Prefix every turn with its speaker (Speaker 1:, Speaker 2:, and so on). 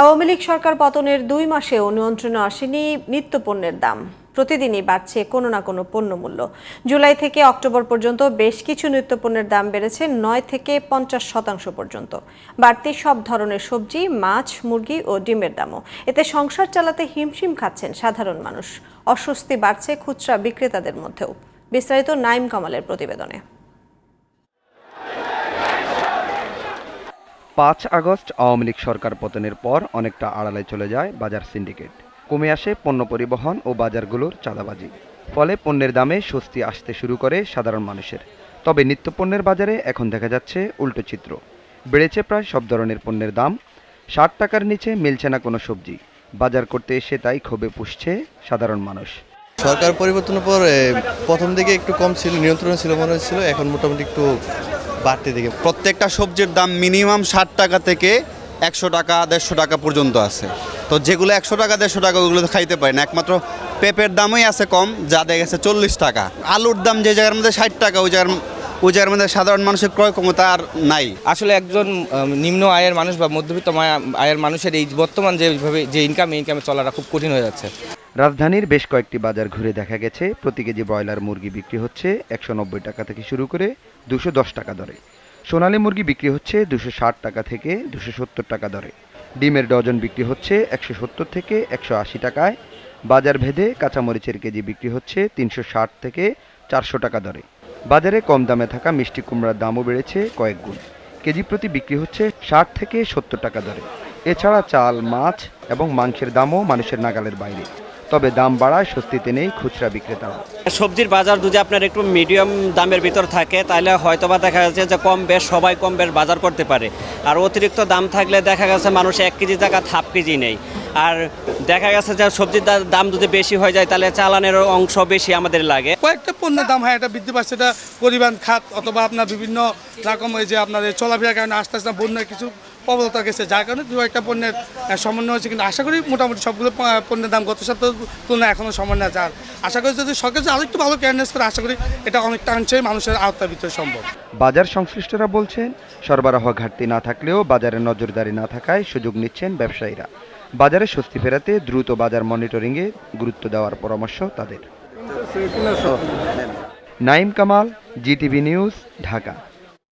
Speaker 1: আওয়ামী লীগ সরকার পতনের দুই মাসেও নিয়ন্ত্রণে আসেনি নিত্যপণ্যের দাম। প্রতিদিনই বাড়ছে কোনো না কোনো পণ্যমূল্য। জুলাই থেকে অক্টোবর পর্যন্ত বেশ কিছু নিত্যপণ্যের দাম বেড়েছে নয় থেকে পঞ্চাশ শতাংশ পর্যন্ত। বাড়তি সব ধরনের সবজি, মাছ, মুরগি ও ডিমের দামও। এতে সংসার চালাতে হিমশিম খাচ্ছেন সাধারণ মানুষ। অস্বস্তি বাড়ছে খুচরা বিক্রেতাদের মধ্যেও। বিস্তারিত নাইম কামালের প্রতিবেদনে।
Speaker 2: পাঁচ আগস্ট আওয়ামী লীগ সরকার পতনের পর অনেকটা আড়ালে চলে যায় বাজার সিন্ডিকেট। কমে আসে পণ্য পরিবহন ও বাজারগুলোর চাঁদাবাজি। ফলে পণ্যের দামে স্বস্তি আসতে শুরু করে সাধারণ মানুষের। তবে নিত্যপণ্যের বাজারে এখন দেখা যাচ্ছে উল্টো চিত্র। বেড়েছে প্রায় সব ধরনের পণ্যের দাম। ষাট টাকার নিচে মিলছে না কোনো সবজি। বাজার করতে এসে তাই ক্ষোভে পুষছে সাধারণ মানুষ।
Speaker 3: সরকার পরিবর্তনের পর প্রথম দিকে একটু কম ছিল, নিয়ন্ত্রণ ছিল মনে হচ্ছিল, এখন মোটামুটি একটু বাড়তে দিকে
Speaker 4: প্রত্যেকটা সবজির দাম মিনিমাম ষাট টাকা থেকে একশো টাকা, দেড়শো টাকা পর্যন্ত আছে। তো যেগুলো একশো টাকা, দেড়শো টাকা, ওগুলো তো খাইতে পারি না। একমাত্র পেঁপের দামই আছে কম, যা দেখা গেছে চল্লিশ টাকা। আলুর দাম যে জায়গার মধ্যে ষাট টাকা, ওই জায়গার ওই জায়গার মধ্যে সাধারণ মানুষের ক্রয় ক্ষমতা আর নাই।
Speaker 5: আসলে একজন নিম্ন আয়ের মানুষ বা মধ্যবিত্ত আয়ের মানুষের এই বর্তমান যেভাবে যে ইনকাম ইনকামে চলাটা খুব কঠিন হয়ে যাচ্ছে।
Speaker 2: রাজধানীর বেশ কয়েকটি বাজার ঘুরে দেখা গেছে। প্রতি কেজি ব্রয়লার মুরগি বিক্রি হচ্ছে একশো নব্বই টাকা থেকে শুরু করে দুশো দশ টাকা দরে। সোনালী মুরগি বিক্রি হচ্ছে দুশো ষাট টাকা থেকে দুশো সত্তর টাকা দরে। ডিমের ডজন বিক্রি হচ্ছে একশো সত্তর থেকে একশো আশি টাকায়। বাজার ভেদে কাঁচামরিচের কেজি বিক্রি হচ্ছে তিনশো ষাট থেকে চারশো টাকা দরে। বাজারে কম দামে থাকা মিষ্টি কুমড়ার দামও বেড়েছে কয়েক গুণ। কেজি প্রতি বিক্রি হচ্ছে ষাট থেকে সত্তর টাকা দরে। এছাড়া চাল, মাছ এবং মাংসের দামও মানুষের নাগালের বাইরে। তবে দাম বাড়ায় স্বস্তিতে নেই খুচরা বিক্রেতা
Speaker 6: সবজির বাজার যদি আপনার একটু মিডিয়াম দামের ভিতর থাকে, তাহলে হয়তোবা দেখা যাচ্ছে যে কম বেশ, সবাই কম বেশ বাজার করতে পারে। আর অতিরিক্ত দাম থাকলে দেখা গেছে মানুষ এক কেজি জায়গা হাফ কেজি নেই আর দেখা গেছে যে সবজির দাম যদি বেশি হয়ে যায় তাহলে চালানের অংশ বেশি আমাদের লাগে।
Speaker 7: কয়েকটা পণ্যের দাম হয় এটা বৃদ্ধি পাচ্ছে এটা পরিবহন খাত অথবা আপনার বিভিন্ন রকম এই যে আপনার এই চলাফেরার কারণে আস্তে আস্তে বন্যার কিছু প্রবলতা গেছে যার কারণে দু একটা পণ্যের সমন্বয় হয়েছে। কিন্তু আশা করি মোটামুটি সবগুলো পণ্যের দাম গত সপ্তাহ তুলনায় এখনও সমন্বয় আছে। আর আশা করি যদি সরকার যদি আরেকটু ভালো কেয়ারনেস করে আশা করি এটা অনেকটা অংশেই মানুষের আওতার ভিতরে সম্ভব।
Speaker 2: বাজার সংশ্লিষ্টরা বলছেন সরবরাহ ঘাটতি না থাকলেও বাজারে নজরদারি না থাকায় সুযোগ নিচ্ছেন ব্যবসায়ীরা। বাজারে স্বস্তি ফেরাতে দ্রুত বাজার মনিটরিংয়ে গুরুত্ব দেওয়ার পরামর্শ তাদের। Naim Kamal, GTV news, Dhaka.